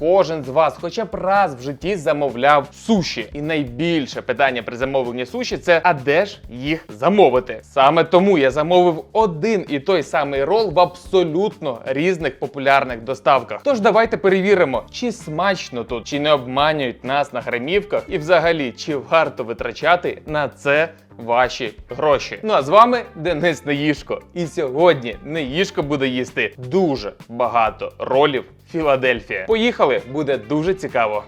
кожен з вас хоча б раз в житті замовляв суші. І найбільше питання при замовленні суші це а де ж їх замовити? Саме тому я замовив один і той самий рол в абсолютно різних популярних доставках. Тож давайте перевіримо, чи смачно тут, чи не обманюють нас на грамівках, і взагалі чи варто витрачати на це ваші гроші. Ну а з вами Денис Неїшко. І сьогодні Неїшко буде їсти дуже багато ролів Філадельфія. Поїхали, буде дуже цікаво.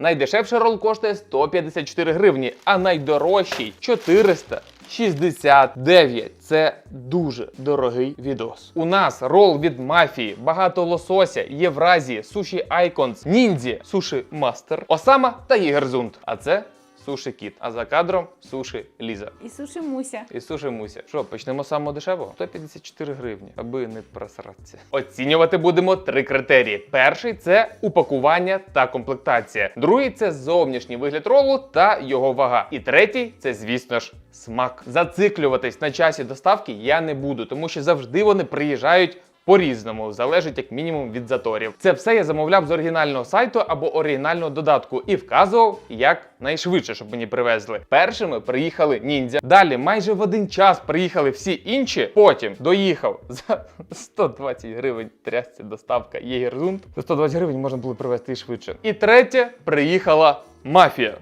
Найдешевший рол коштує 154 гривні, а найдорожчий 469. Це дуже дорогий відос. У нас рол від мафії, багато лосося, Євразії, суші Айконс, ніндзі, суші Мастер, Осама та Єгерзунд. А це суші Кіт. А за кадром суші Ліза. І суші Муся. І суші Муся. Що, почнемо з самого дешевого? 154 гривні, аби не просратися. Оцінювати будемо три критерії: перший це упакування та комплектація. Другий це зовнішній вигляд ролу та його вага. І третій це, звісно ж, смак. Зациклюватись на часі доставки я не буду, тому що завжди вони приїжджають. По-різному, залежить як мінімум від заторів. Це все я замовляв з оригінального сайту або оригінального додатку і вказував, як найшвидше, щоб мені привезли. Першими приїхали ніндзя. Далі майже в один час приїхали всі інші. Потім доїхав за 120 гривень трясця доставка Єгерзунд. За 120 гривень можна було привезти і швидше. І третє приїхала мафія.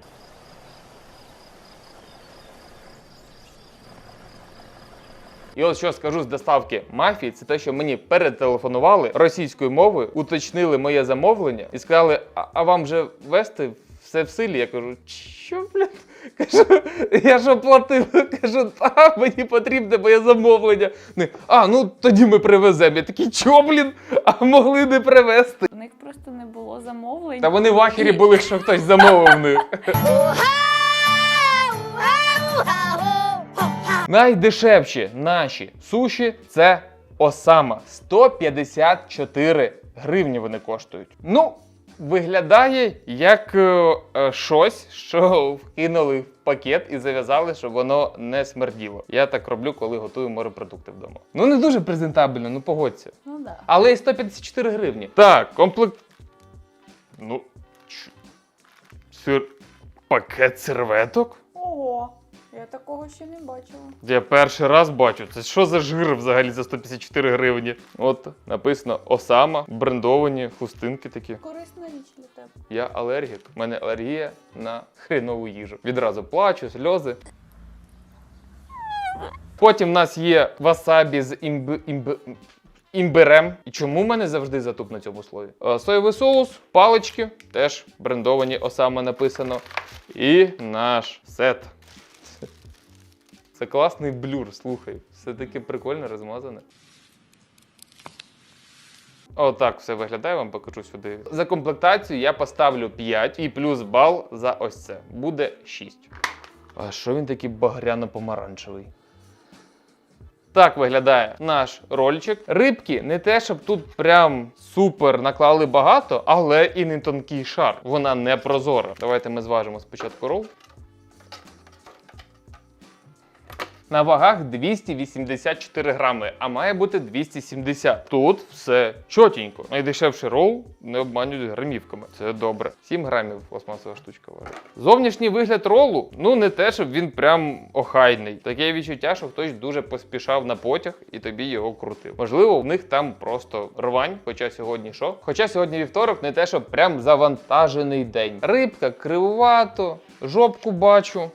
І от що скажу з доставки мафії, це те, що мені перетелефонували російською мовою, уточнили моє замовлення і сказали: а, а вам вже вести все в силі? Я кажу, що, блін? Кажу, я ж оплатив. Кажу, та мені потрібне моє замовлення. Вони, а, ну тоді ми привеземо. Я такий, чо, блін? А могли не привезти. У них просто не було замовлень. Та вони в ахері були, що хтось замовив них. Найдешевші наші суші це Осама. 154 гривні вони коштують. Ну, виглядає як е, е, щось, що вкинули в пакет і зав'язали, щоб воно не смерділо. Я так роблю, коли готую морепродукти вдома. Ну не дуже презентабельно, ну погодься. Ну да. Але і 154 гривні. Так, комплект. Ну. Сир... Пакет серветок? Я такого ще не бачила. Я перший раз бачу. Це що за жир взагалі за 154 гривні? От написано Осама, брендовані хустинки такі. Корисна річ для тебе. Я алергік. У мене алергія на хренову їжу. Відразу плачу, сльози. Потім в нас є васабі з імб... імб... імбирем. І чому в мене завжди затуп на цьому слові? Е, Соєвий соус, палички, теж брендовані Осама написано. І наш сет. Це класний блюр, слухай. Все таки прикольно розмазане. Отак все виглядає, вам покажу сюди. За комплектацію я поставлю 5 і плюс бал за ось це. Буде 6. А що він такий багряно-помаранчевий? Так виглядає наш рольчик. Рибки не те, щоб тут прям супер наклали багато, але і не тонкий шар. Вона не прозора. Давайте ми зважимо спочатку рол. На вагах 284 грами, а має бути 270. Тут все чотенько. Найдешевший рол не обманюють грамівками. Це добре. 7 грамів пластмасова штучка важить. Зовнішній вигляд ролу, ну не те, щоб він прям охайний. Таке відчуття, що хтось дуже поспішав на потяг і тобі його крутив. Можливо, в них там просто рвань, хоча сьогодні що? Хоча сьогодні вівторок, не те, щоб прям завантажений день. Рибка кривувато, жопку бачу.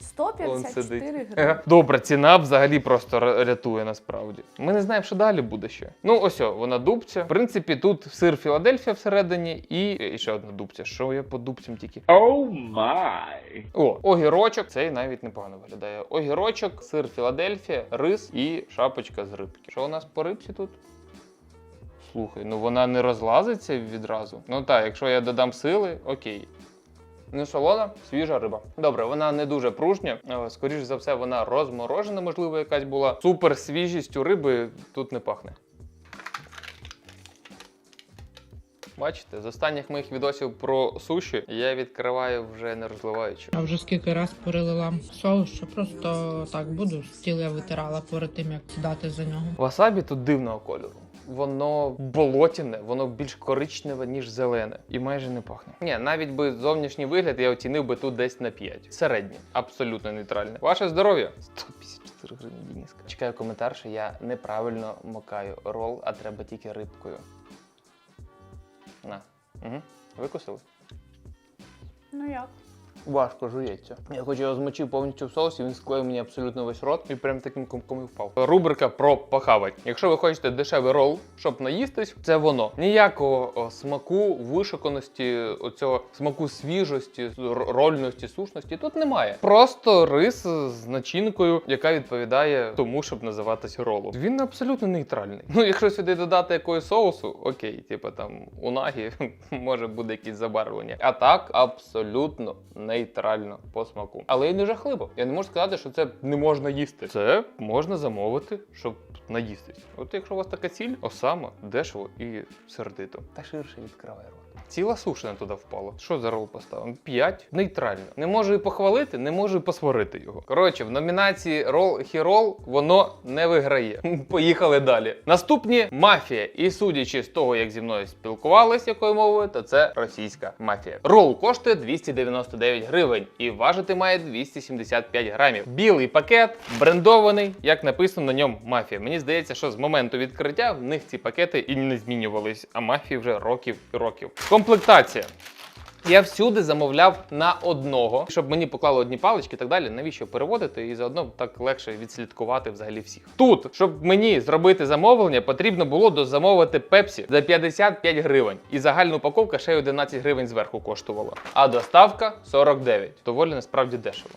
Он 154 сидить. гривні. Добре, ціна взагалі просто рятує насправді. Ми не знаємо, що далі буде ще. Ну, ось о, вона дубця. В принципі, тут сир Філадельфія всередині і, і ще одна дубця. Що я по дубцям тільки? Oh my. О, огірочок. Цей навіть непогано виглядає. Огірочок, сир Філадельфія, рис і шапочка з рибки. Що у нас по рибці тут? Слухай, ну вона не розлазиться відразу. Ну так, якщо я додам сили, окей. Не солона, свіжа риба. Добре, вона не дуже пружня. Скоріше за все, вона розморожена, можливо, якась була. Супер свіжістю риби тут не пахне. Бачите, з останніх моїх відосів про суші я відкриваю вже не розливаючи. Я вже скільки раз перелила соус, що просто так буду. Стіл я витирала перед тим, як сідати за нього. Васабі тут дивного кольору. Воно болотяне, воно більш коричневе, ніж зелене. І майже не пахне. Ні, навіть би зовнішній вигляд я оцінив би тут десь на 5. Середнє, абсолютно нейтральне. Ваше здоров'я! 154 гривні Дініска. Чекаю коментар, що я неправильно макаю рол, а треба тільки рибкою. На. Угу. Викусили? Ну як? Важко жується. Я хоч його змочив повністю в соусі, він склеїв мені абсолютно весь рот і прям таким комком і впав. Рубрика про похавать. Якщо ви хочете дешевий рол, щоб наїстись, це воно. Ніякого смаку, вишуканості, оцього смаку свіжості, рольності, сушності тут немає. Просто рис з начинкою, яка відповідає тому, щоб називатись ролом. Він абсолютно нейтральний. Ну, якщо сюди додати якогось соусу, окей, типу там унагі, може буде якісь забарвлення. А так абсолютно нейтрально по смаку. Але і не жахливо. Я не можу сказати, що це не можна їсти. Це можна замовити, щоб наїстись. От якщо у вас така ціль, осама, дешево і сердито. Та ширше відкривай рот. Ціла сушина туди впала. Що за рол поставив? П'ять. Нейтрально. Не можу і похвалити, не можу і посварити його. Коротше, в номінації Рол Хірол воно не виграє. Поїхали далі. Наступні мафія. І судячи з того, як зі мною спілкувались, якою мовою, то це російська мафія. Рол коштує 299 гривень і важити має 275 грамів. Білий пакет, брендований, як написано на ньому мафія. Мені здається, що з моменту відкриття в них ці пакети і не змінювались, а мафії вже років і років. Комплектація. Я всюди замовляв на одного, щоб мені поклали одні палички і так далі. Навіщо переводити? І заодно так легше відслідкувати взагалі всіх. Тут, щоб мені зробити замовлення, потрібно було дозамовити пепсі за 55 гривень. І загальна упаковка ще й 11 гривень зверху коштувала. А доставка 49. Доволі насправді дешево.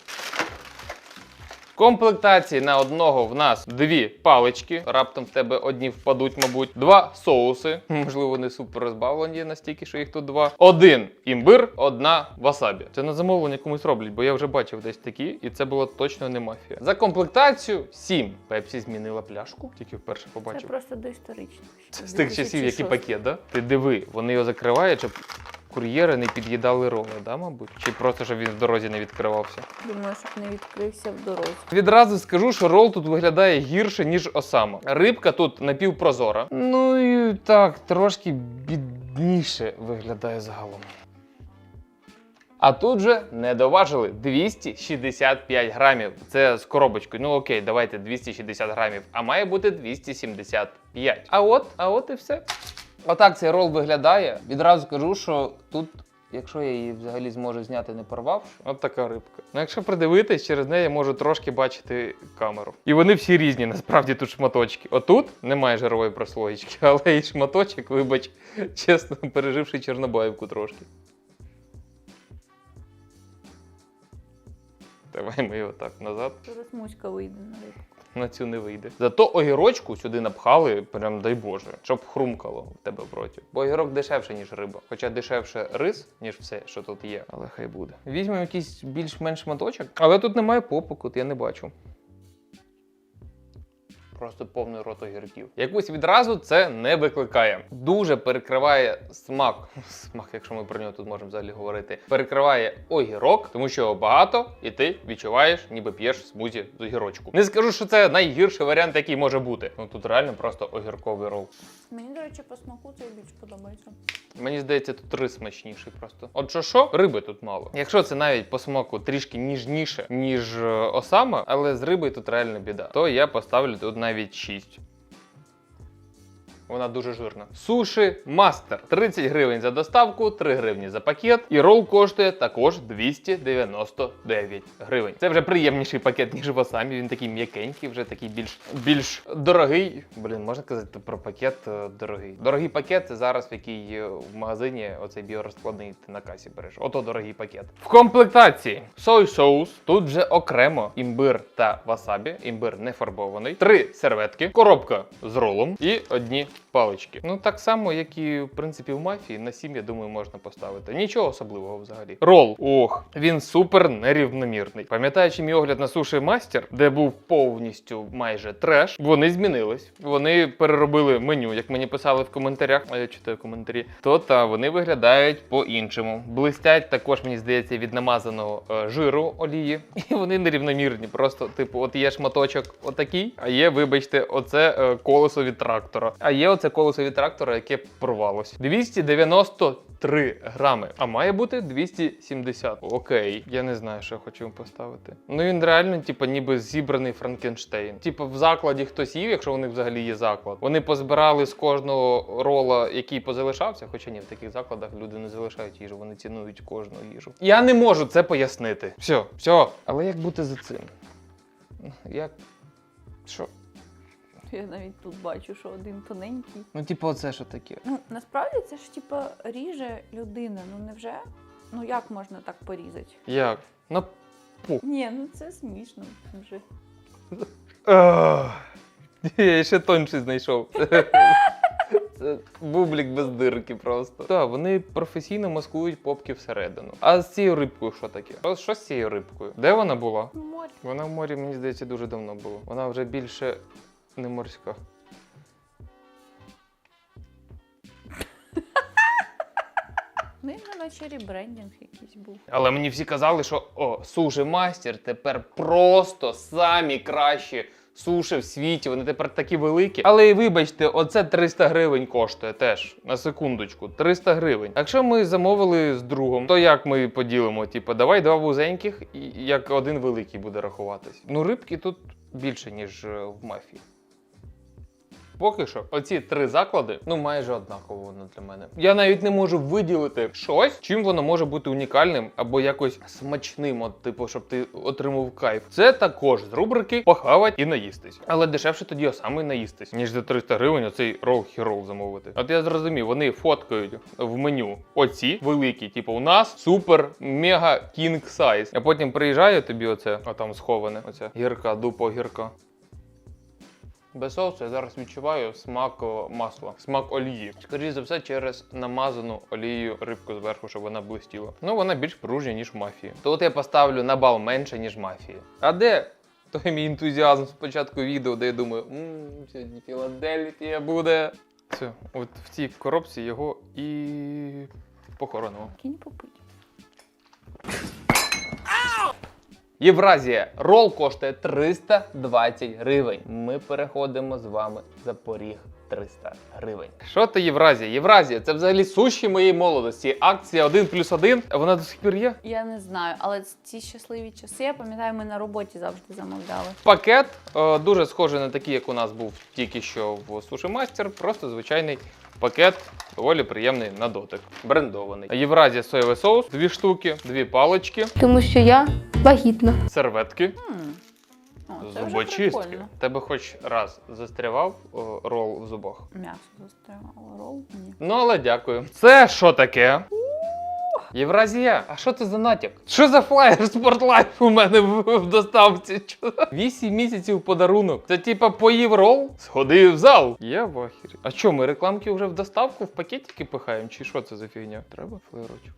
Комплектації на одного в нас дві палички. Раптом в тебе одні впадуть, мабуть. Два соуси. Можливо, вони супер розбавлені настільки, що їх тут два. Один імбир, одна васабі. Це на замовлення комусь роблять, бо я вже бачив десь такі, і це було точно не мафія. За комплектацію сім. Пепсі змінила пляшку, тільки вперше побачив. Це просто доісторично. Це з тих часів, які пакет, да? Ти диви, вони його закривають, щоб кур'єри не під'їдали роли, да, мабуть? Чи просто щоб він в дорозі не відкривався. Думаю, щоб не відкрився в дорозі. Відразу скажу, що рол тут виглядає гірше, ніж осама. Рибка тут напівпрозора. Ну і так, трошки бідніше виглядає загалом. А тут же не доважили 265 грамів. Це з коробочкою. Ну окей, давайте 260 грамів, а має бути 275. А от, а от і все. Отак цей рол виглядає. Відразу кажу, що тут. Якщо я її взагалі зможу зняти, не порвавши, от така рибка. Ну, якщо придивитись, через неї я можу трошки бачити камеру. І вони всі різні, насправді тут шматочки. Отут немає жирової прослоєчки, але і шматочок, вибач, чесно, переживши Чорнобаївку трошки. Давай ми його так назад. Зараз муська вийде на рибку. На цю не вийде. Зато огірочку сюди напхали, прям дай Боже, щоб хрумкало в тебе в роті. Бо огірок дешевше, ніж риба. Хоча дешевше рис, ніж все, що тут є. Але хай буде. Візьмемо якийсь більш-менш шматочок, але тут немає попуку, от я не бачу. Просто повний рот огірків. Якусь відразу це не викликає. Дуже перекриває смак. Смак, якщо ми про нього тут можемо взагалі говорити. Перекриває огірок, тому що його багато, і ти відчуваєш, ніби п'єш смузі з огірочку. Не скажу, що це найгірший варіант, який може бути. Ну тут реально просто огірковий рол. Мені, до речі, по смаку цей більш подобається. Мені здається, тут рис смачніший просто. От що що, риби тут мало. Якщо це навіть по смаку трішки ніжніше, ніж е, осама, але з рибою тут реально біда, то я поставлю тут навіть 6. Вона дуже жирна. Суші мастер. 30 гривень за доставку, 3 гривні за пакет. І рол коштує також 299 гривень. Це вже приємніший пакет, ніж в осамі. Він такий м'якенький, вже такий більш більш дорогий. Блін, можна казати про пакет е, дорогий. Дорогий пакет це зараз, в який е, в магазині оцей біорозкладний ти на касі береш. Ото дорогий пакет. В комплектації сой соус. Тут вже окремо імбир та васабі. Імбир не фарбований. Три серветки, коробка з ролом і одні палички. Ну так само, як і в принципі в мафії, на сім, я думаю, можна поставити. Нічого особливого взагалі. Рол, ох, він супер нерівномірний. Пам'ятаючи мій огляд на суші мастер, де був повністю майже треш, вони змінились. Вони переробили меню, як мені писали в коментарях. А я читаю коментарі. То та вони виглядають по-іншому. Блистять також, мені здається, від намазаного е, жиру олії. І вони нерівномірні. Просто, типу, от є шматочок отакий, а є, вибачте, оце е, колесо від трактора. А є оце це колесо від трактора, яке порвалось. 293 грами, а має бути 270. Окей, я не знаю, що я хочу поставити. Ну він реально, типу, ніби зібраний Франкенштейн. Типу, в закладі хтось їв, якщо у них взагалі є заклад. Вони позбирали з кожного рола, який позалишався. Хоча ні, в таких закладах люди не залишають їжу, вони цінують кожну їжу. Я не можу це пояснити. Все, все. Але як бути за цим? Як. Що? Я навіть тут бачу, що один тоненький. Ну, типу, оце що таке? Ну, насправді це ж типа ріже людина. Ну невже? Ну як можна так порізати? Як? На Ні, ну це смішно вже. Я ще тонший знайшов. Це бублік без дирки просто. Так, вони професійно маскують попки всередину. А з цією рибкою що таке? Що, що з цією рибкою? Де вона була? Ну, море. Вона в морі, мені здається, дуже давно була. Вона вже більше не морська. Ну, і наче ребрендінг якийсь був. Але мені всі казали, що о, суші мастер тепер просто самі кращі суші в світі. Вони тепер такі великі. Але і вибачте, оце 300 гривень коштує теж на секундочку. 300 гривень. Якщо ми замовили з другом, то як ми поділимо? Типу, давай два вузеньких, і як один великий буде рахуватись. Ну, рибки тут більше, ніж е, в мафії. Поки що, оці три заклади, ну майже однаково воно для мене. Я навіть не можу виділити щось, чим воно може бути унікальним або якось смачним, от типу, щоб ти отримав кайф. Це також з рубрики похавать і наїстись. Але дешевше тоді саме наїстись, ніж за 300 гривень оцей рол хірол замовити. От я зрозумів, вони фоткають в меню оці великі, типу, у нас супер мега кінг сайз. А потім приїжджає тобі оце, а там сховане, оця гірка, дупа гірка. Без соусу я зараз відчуваю смак масла, смак олії. Скоріше за все, через намазану олією рибку зверху, щоб вона блистіла. Ну, вона більш пружня, ніж в мафії. Тут я поставлю на бал менше, ніж мафії. А де той мій ентузіазм з початку відео, де я думаю, ммм, сьогодні Філадельфія буде. Все, от в цій коробці його і похоронимо. Кінь попить. Євразія рол коштує 320 гривень. Ми переходимо з вами за поріг 300 гривень. Що то Євразія? Євразія це взагалі суші моєї молодості. Акція 1 плюс 1. Вона до сих пір є. Я не знаю, але ці щасливі часи, я пам'ятаю, ми на роботі завжди замовляли. Пакет е, дуже схожий на такий, як у нас був тільки що в Суші Мастер. Просто звичайний пакет, доволі приємний на дотик. Брендований. Євразія соєвий соус, дві штуки, дві палички, Тому що я вагітна. серветки. Зубочистки. Тебе хоч раз застрявав о, рол в зубах? М'ясо застрягало, рол? Ні. Ну, але дякую. Це що таке? Євразія, а що це за натяк? Що за флаєр Спортлайф у мене в, в доставці? Чо? Вісім місяців подарунок. Це типа поїв рол? Сходи в зал. Я в ахірі. А що, ми рекламки вже в доставку в пакетики пихаємо? Чи що це за фігня? Треба флеєрочок?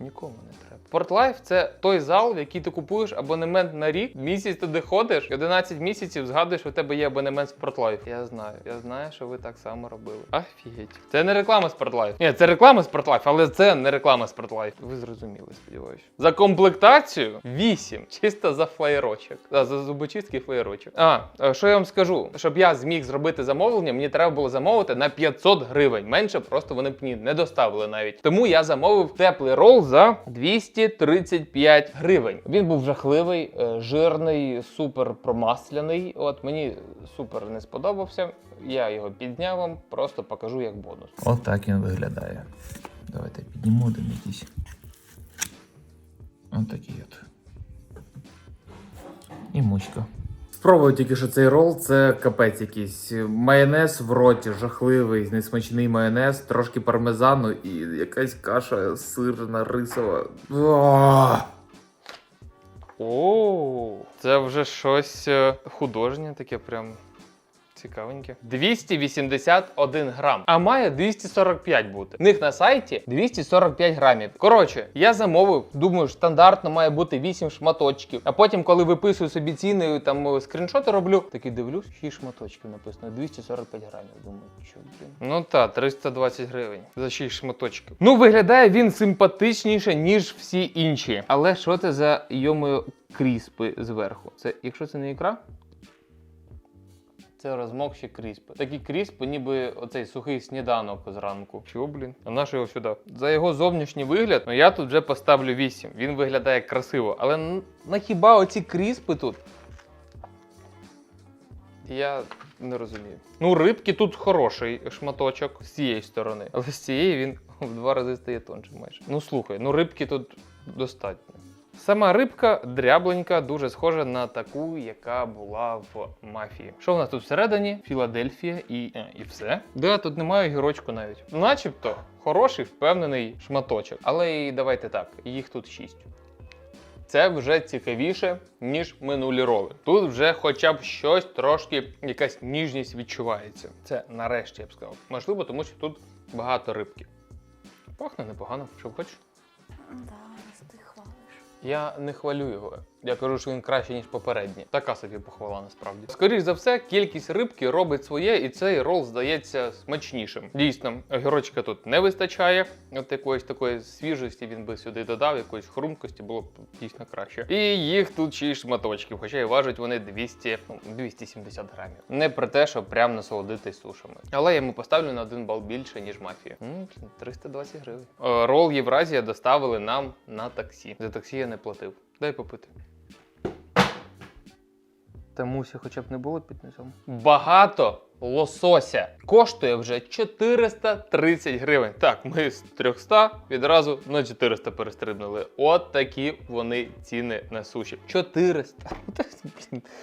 Нікому не треба. Спортлайф це той зал, в який ти купуєш абонемент на рік. Місяць туди ходиш, і 11 місяців згадуєш, що в тебе є абонемент Спортлайф. Я знаю, я знаю, що ви так само робили. Офігеть. Це не реклама Спортлайф. Ні, це реклама Спортлайф, але це не реклама Спортлайф. Ви зрозуміли, сподіваюся. За комплектацію 8. Чисто за флеєрочок. А, за зубочистки флеєрочок. А, е, що я вам скажу? Щоб я зміг зробити замовлення, мені треба було замовити на 500 гривень. Менше просто вони б мені не доставили навіть. Тому я замовив теплий рол за 235 гривень. Він був жахливий, е, жирний, супер промасляний. От мені супер не сподобався. Я його підняв вам, просто покажу як бонус. От так він виглядає. Давайте підніму один якийсь. Ось такий от. І мучка. Спробую тільки що цей рол, це капець якийсь. Майонез в роті, жахливий, несмачний майонез, трошки пармезану і якась каша сирна, рисова. О, це вже щось е, художнє, таке прям. Цікавеньке. 281 грам, а має 245 бути. В них на сайті 245 грамів. Коротше, я замовив, думаю, стандартно має бути 8 шматочків. А потім, коли виписую собі ціни, там е, скріншоти роблю, такий дивлюсь, 6 шматочків написано, 245 грамів. Думаю, що блін. Ну так, 320 гривень за 6 шматочків. Ну, виглядає він симпатичніше, ніж всі інші. Але що це за йомою кріспи зверху? Це, якщо це не ікра, Це розмокші кріспи. Такі кріспи, ніби оцей сухий сніданок зранку. Чого, блін? А на що його сюди? За його зовнішній вигляд, ну я тут вже поставлю 8. Він виглядає красиво. Але на хіба оці кріспи тут? Я не розумію. Ну, рибки тут хороший шматочок з цієї сторони, але з цієї він в два рази стає тонше майже. Ну слухай, ну рибки тут достатньо. Сама рибка дрябленька, дуже схожа на таку, яка була в мафії. Що в нас тут всередині? Філадельфія і, е, і все. Да, тут немає гірочку навіть. Начебто хороший, впевнений шматочок. Але і давайте так, їх тут шість. Це вже цікавіше, ніж минулі роли. Тут вже хоча б щось трошки, якась ніжність відчувається. Це нарешті я б сказав. Можливо, тому що тут багато рибки. Пахне непогано, що хочеш. Да. Я не хвалю його. Я кажу, що він краще, ніж попередній. Така собі похвала насправді. Скоріш за все, кількість рибки робить своє, і цей рол здається смачнішим. Дійсно, огірочка тут не вистачає. От якоїсь такої свіжості він би сюди додав, якоїсь хрумкості було б дійсно краще. І їх тут 6 шматочків, хоча і важать вони 200, ну, 270 грамів. Не про те, що прям насолодитись сушами. Але я йому поставлю на один бал більше, ніж мафія. М, 320 гривень. Е, Рол Євразія доставили нам на таксі. За таксі я не платив. Дай попити. Та мусі хоча б не було під низом. Багато лосося коштує вже 430 гривень. Так, ми з 300 відразу на 400 перестрибнули. От такі вони ціни на суші. 400.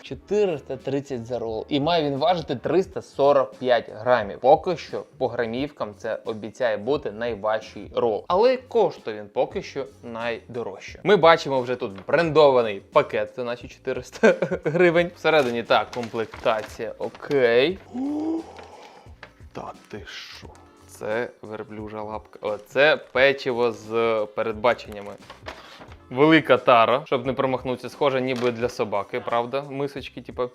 430 за рол. І має він важити 345 грамів. Поки що по грамівкам це обіцяє бути найважчий рол. Але коштує він поки що найдорожче. Ми бачимо вже тут брендований пакет за наші 400 гривень. Всередині так, комплектація. Окей. Та ти що? Це верблюжа лапка. О, це печиво з передбаченнями. Велика тара, щоб не промахнутися, схожа ніби для собаки, правда? Мисочки, типу.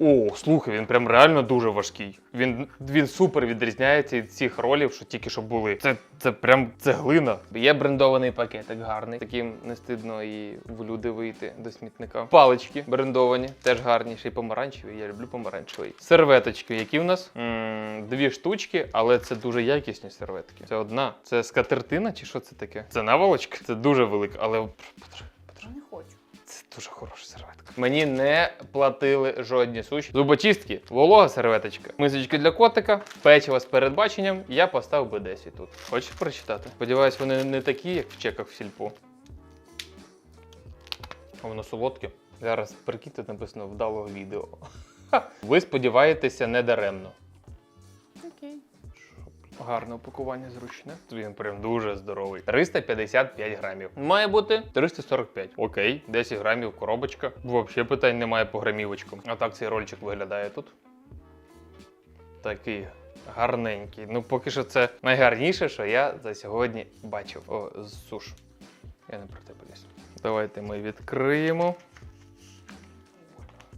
О, слухай, він прям реально дуже важкий. Він, він супер відрізняється від цих ролів, що тільки що були. Це, це прям цеглина. Є брендований пакетик гарний. Таким не стидно і в люди вийти до смітника. Палички брендовані, теж гарні, ще й помаранчеві. Я люблю помаранчевий. Серветочки, які в нас? м дві штучки, але це дуже якісні серветки. Це одна. Це скатертина чи що це таке? Це наволочка? Це дуже велика, але дуже хороша серветка. Мені не платили жодні суші. Зубочистки, волога серветочка, мисочки для котика, печиво з передбаченням. Я поставив би 10 тут. Хочеш прочитати? Сподіваюсь, вони не такі, як в чеках в сільпу. А воно солодке. Зараз прикинь, тут написано вдалого відео. Ви сподіваєтеся не даремно. Гарне упакування зручне. Він прям дуже здоровий. 355 грамів. Має бути 345. Окей, 10 грамів коробочка. Взагалі питань немає по грамівочкам. А так цей рольчик виглядає тут. Такий гарненький. Ну, поки що це найгарніше, що я за сьогодні бачив. О, суш. Я не про тебе лізь. Давайте ми відкриємо.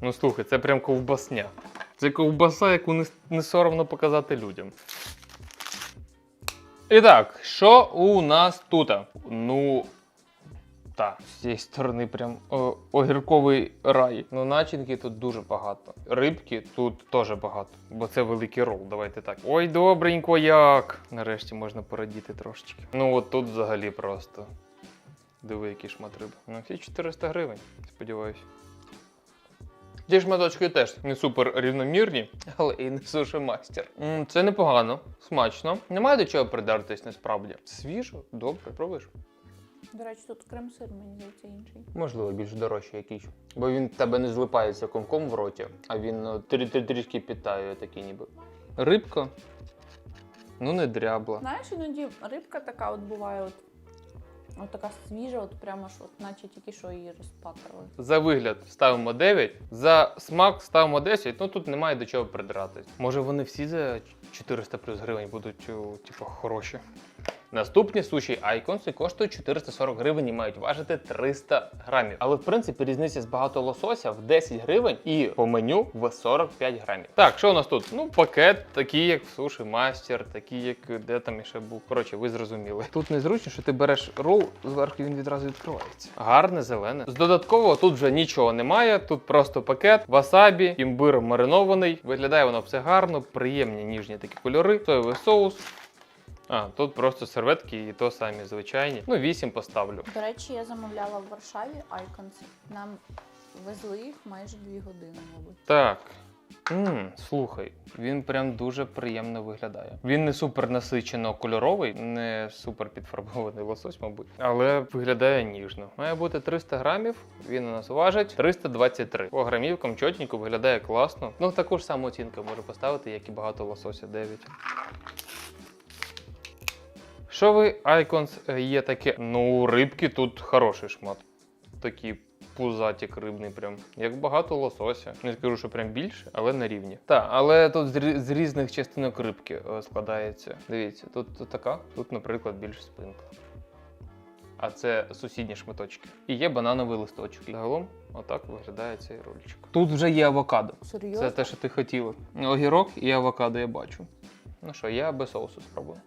Ну слухай, це прям ковбасня. Це ковбаса, яку не, не соромно показати людям. І так, що у нас тут? Ну. Так, з цієї сторони прям о, огірковий рай. Ну, начинки тут дуже багато. Рибки тут теж багато, бо це великий рол. Давайте так. Ой, добренько як. Нарешті можна порадіти трошечки. Ну, от тут взагалі просто. Диви, який шмат риби. Ну, всі 400 гривень, сподіваюся. Ті шматочки теж не супер рівномірні, але і не суші мастер. М, Це непогано, смачно. Немає до чого придертись насправді. Свіжо, добре, пробуєш? До речі, тут крем-сир, мені здається, інший. Можливо, більш дорожчий якийсь. Бо він в тебе не злипається комком в роті, а він ну, трі- трі- трішки підтаює такий ніби. Рибка. Ну, не дрябла. Знаєш, іноді рибка така от буває, от, от така свіжа, от прямо ж, от, наче тільки що її розпатрили. За вигляд ставимо 9, за смак ставимо 10, ну тут немає до чого придратись. Може вони всі за 400 плюс гривень будуть типу, хороші. Наступні суші Icons коштують 440 гривень і мають важити 300 грамів. Але в принципі різниця з багато лосося в 10 гривень і по меню в 45 грамів. Так, що у нас тут? Ну, пакет, такий як в суші мастер, такий як де там іще був. Коротше, ви зрозуміли. Тут незручно, що ти береш рол, зверху він відразу відкривається. Гарне, зелене. З додаткового тут вже нічого немає. Тут просто пакет, васабі, імбир маринований. Виглядає воно все гарно, приємні ніжні такі кольори, соєвий соус. А, тут просто серветки і то самі звичайні. Ну, 8 поставлю. До речі, я замовляла в Варшаві Icons. Нам везли їх майже дві години, мабуть. Так. м слухай, він прям дуже приємно виглядає. Він не супер насичено кольоровий, не супер підфарбований лосось, мабуть, але виглядає ніжно. Має бути 300 грамів. Він у нас важить 323. По грамівкам чотенько виглядає класно. Ну таку ж саму оцінку можу поставити, як і багато лосося 9. Що ви, Icons, є таке? Ну, рибки тут хороший шмат. Такі пузатік рибний, прям як багато лосося. Не скажу, що прям більше, але на рівні. Так, але тут з, різних частинок рибки е, складається. Дивіться, тут, тут така, тут, наприклад, більш спинка. А це сусідні шматочки. І є банановий листочок. Загалом, отак виглядає цей рольчик. Тут вже є авокадо. Серйозно? Це те, що ти хотіла. Огірок і авокадо я бачу. Ну що, я без соусу спробую.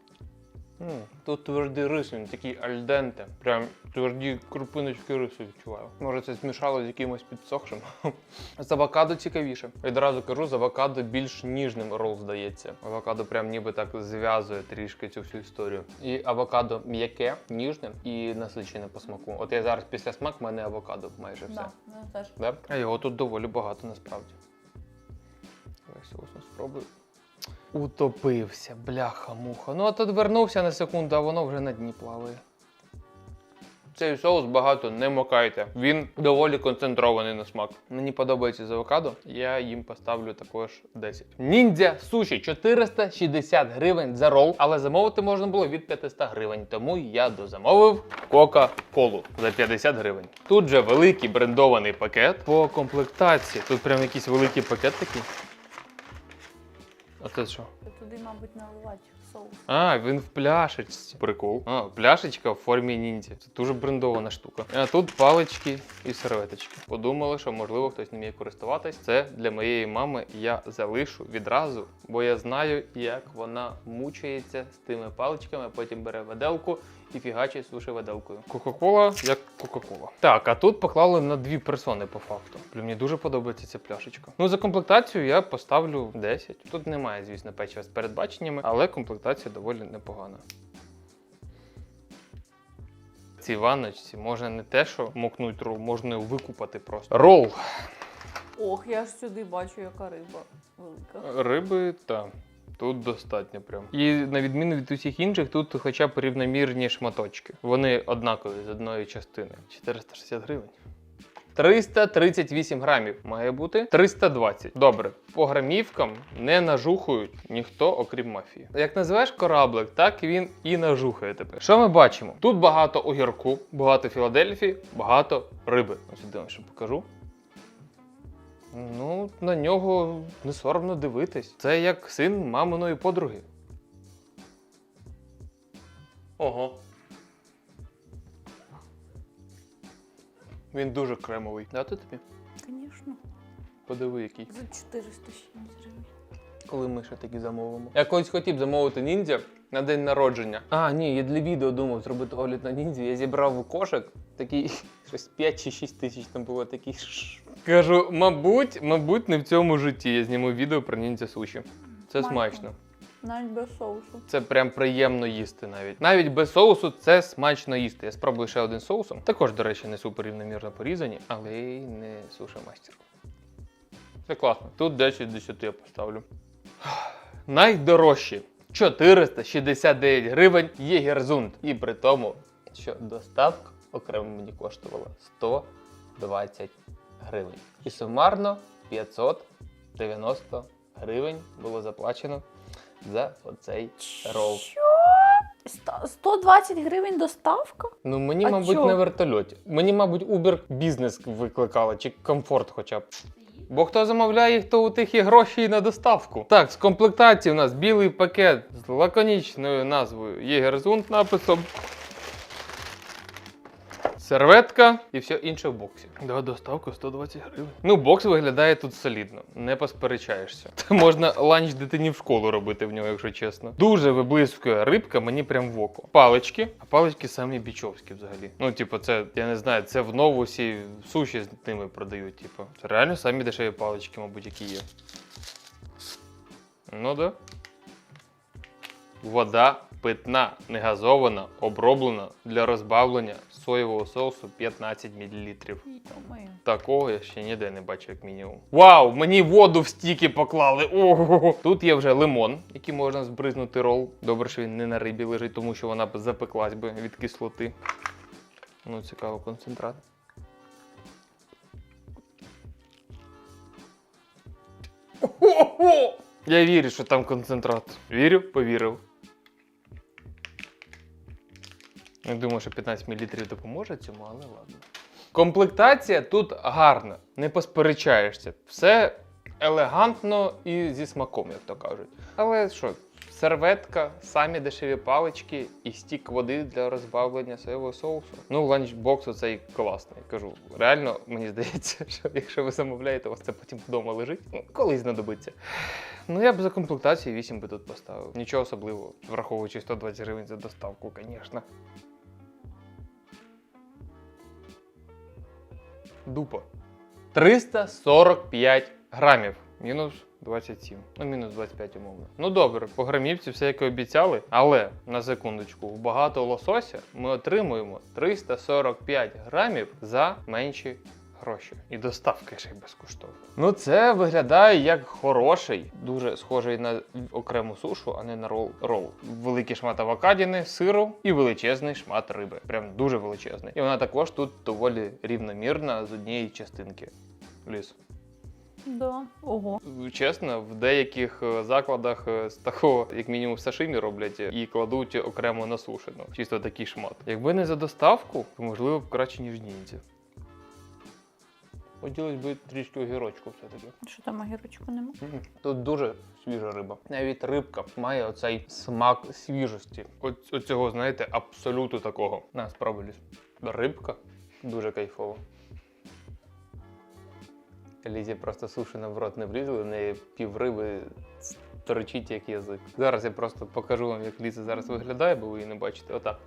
М, Тут твердий рис, він такий альденте. Прям тверді крупиночки рису відчуваю. Може, це змішало з якимось підсохшим. З авокадо цікавіше. Відразу кажу, з авокадо більш ніжним рол здається. Авокадо прям ніби так зв'язує трішки цю всю історію. І авокадо м'яке, ніжне і насичене по смаку. От я зараз після смак, в мене авокадо майже все. Да, ну, теж. Да? А його тут доволі багато насправді. Давай соусом спробую. Утопився, бляха-муха. Ну, а тут вернувся на секунду, а воно вже на дні плаває. Цей соус багато не мокайте. Він доволі концентрований на смак. Мені подобається з авокадо, я їм поставлю також 10. Ніндзя суші 460 гривень за рол, але замовити можна було від 500 гривень. Тому я дозамовив Кока-Колу за 50 гривень. Тут же великий брендований пакет по комплектації. Тут прям якийсь великий пакет такий. А це що? Туди, мабуть, наливати соус. А, він в пляшечці. Прикол. А, пляшечка в формі ніндзя. Це дуже брендована штука. А тут палички і серветочки. Подумали, що можливо хтось не вміє користуватись. Це для моєї мами я залишу відразу, бо я знаю, як вона мучається з тими паличками, потім бере виделку і фігачить суші виделкою. Кока-кола як Кока-кола. Так, а тут поклали на дві персони по факту. Блін, мені дуже подобається ця пляшечка. Ну за комплектацію я поставлю 10. Тут немає, звісно, печива з передбаченнями, але комплектація доволі непогана. Цій ванночці можна не те, що мокнуть рол, можна викупати просто. Рол Ох, я ж сюди бачу, яка риба велика. риби та. Тут достатньо прям. І на відміну від усіх інших, тут хоча б рівномірні шматочки. Вони однакові з одної частини. 460 гривень. 338 грамів має бути 320. Добре, по грамівкам не нажухають ніхто, окрім мафії. Як називаєш кораблик, так він і нажухає тебе. Що ми бачимо? Тут багато огірку, багато Філадельфії, багато риби. Ось один ще покажу. Ну, на нього не соромно дивитись. Це як син маминої подруги. Ого. Він дуже кремовий. Дати тобі? Звісно, Подиви, який. за 470 гривень. Коли ми ще такі замовимо. Я колись хотів замовити ніндзя на день народження. А, ні, я для відео думав зробити огляд на ніндзю. Я зібрав кошик, такий щось 5 чи 6 тисяч там було такий. Кажу, мабуть, мабуть, не в цьому житті я зніму відео про ніндзя суші. Це Смачно. смачно. Навіть без соусу. Це прям приємно їсти навіть. Навіть без соусу це смачно їсти. Я спробую ще один соусом. Також, до речі, не супер рівномірно порізані, але й не суша мастер. Це класно. Тут 10 з 10 я поставлю. Найдорожчі 469 гривень є герзунд. І при тому, що доставка окремо мені коштувала 120 гривень. І сумарно 590 гривень було заплачено за оцей рол. Що? Ста- 120 гривень доставка? Ну мені, А мабуть, чо? на вертольоті. Мені, мабуть, Uber бізнес викликали, чи комфорт хоча б. Бо хто замовляє, хто у тих і гроші і на доставку. Так, з комплектації у нас білий пакет з лаконічною назвою Єгерзунд написом. Серветка і все інше в боксі. Да, доставка 120 гривень. Ну, бокс виглядає тут солідно, не посперечаєшся. Та можна ланч дитині в школу робити в нього, якщо чесно. Дуже виблискує рибка мені прям в око. Палички, а палички самі бічовські взагалі. Ну, типу, це, я не знаю, це в новусі суші з ними продають. Типу, це реально самі дешеві палички, мабуть, які є. Ну да. Вода питна, негазована, оброблена для розбавлення соєвого соусу 15 мл. Такого я ще ніде не бачив, як мінімум. Вау! Мені воду в стіки поклали. Ого! Тут є вже лимон, який можна збризнути рол. Добре, що він не на рибі лежить, тому що вона б запеклась би від кислоти. Ну, цікаво, концентрат. Ого! Я вірю, що там концентрат. Вірю, повірив. Не думаю, що 15 мл допоможе цьому, але ладно. Комплектація тут гарна, не посперечаєшся. Все елегантно і зі смаком, як то кажуть. Але що, серветка, самі дешеві палички і стік води для розбавлення соєвого соусу. Ну, ланчбокс оцей класний. Кажу, реально, мені здається, що якщо ви замовляєте, у вас це потім вдома лежить. Ну, колись знадобиться. Ну, я б за комплектацію 8 би тут поставив. Нічого особливого, враховуючи 120 гривень за доставку, звісно. Дупа. 345 грамів. Мінус 27. Ну, мінус 25 умовно. Ну добре, по грамівці все як і обіцяли. Але на секундочку, в багато лосося ми отримуємо 345 грамів за менші гроші. І доставка ще й безкоштовна. Ну, це виглядає як хороший, дуже схожий на окрему сушу, а не на рол. рол. Великий шмат авокадіни, сиру і величезний шмат риби. Прям дуже величезний. І вона також тут доволі рівномірна з однієї частинки лісу. Да. Ого. Чесно, в деяких е, закладах е, з такого, як мінімум, сашимі роблять і кладуть окремо на сушену. Чисто такий шмат. Якби не за доставку, то можливо б краще, ніж ніндзя. Хотілося б трішки огірочку все-таки. Що там огірочку нема? Тут дуже свіжа риба. Навіть рибка має оцей смак свіжості. От, оцього, знаєте, абсолюту такого. На, спробуй. Рибка дуже кайфова. Лізі просто сушена в рот не влізли, в неї пів риби торчить як язик. Зараз я просто покажу вам, як Ліза зараз виглядає, бо ви її не бачите. Отак.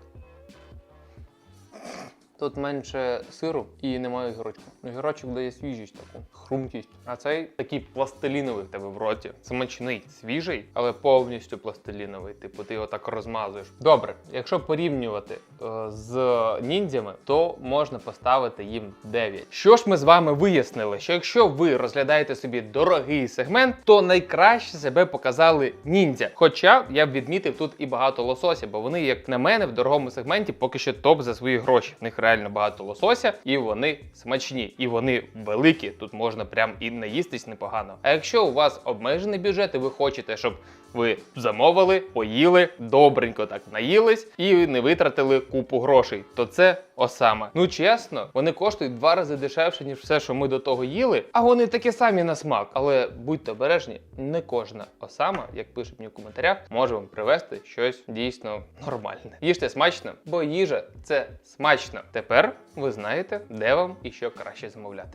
Тут менше сиру і немає огірочку. Огірочок дає свіжість таку, хрумкість. А цей такий пластиліновий в тебе в роті. Смачний, свіжий, але повністю пластиліновий. Типу, ти його так розмазуєш. Добре, якщо порівнювати е, з ніндзями, то можна поставити їм 9. Що ж ми з вами вияснили? Що якщо ви розглядаєте собі дорогий сегмент, то найкраще себе показали ніндзя. Хоча я б відмітив тут і багато лосося, бо вони, як на мене, в дорогому сегменті поки що топ за свої гроші. В реально багато лосося, і вони смачні, і вони великі. Тут можна прям і наїстись непогано. А якщо у вас обмежений бюджет, і ви хочете, щоб ви замовили, поїли, добренько так наїлись і не витратили купу грошей, то це осама. Ну чесно, вони коштують два рази дешевше, ніж все, що ми до того їли, а вони такі самі на смак. Але будьте обережні, не кожна осама, як пишуть мені в коментарях, може вам привезти щось дійсно нормальне. Їжте смачно, бо їжа це смачно. Тепер ви знаєте, де вам і що краще замовляти.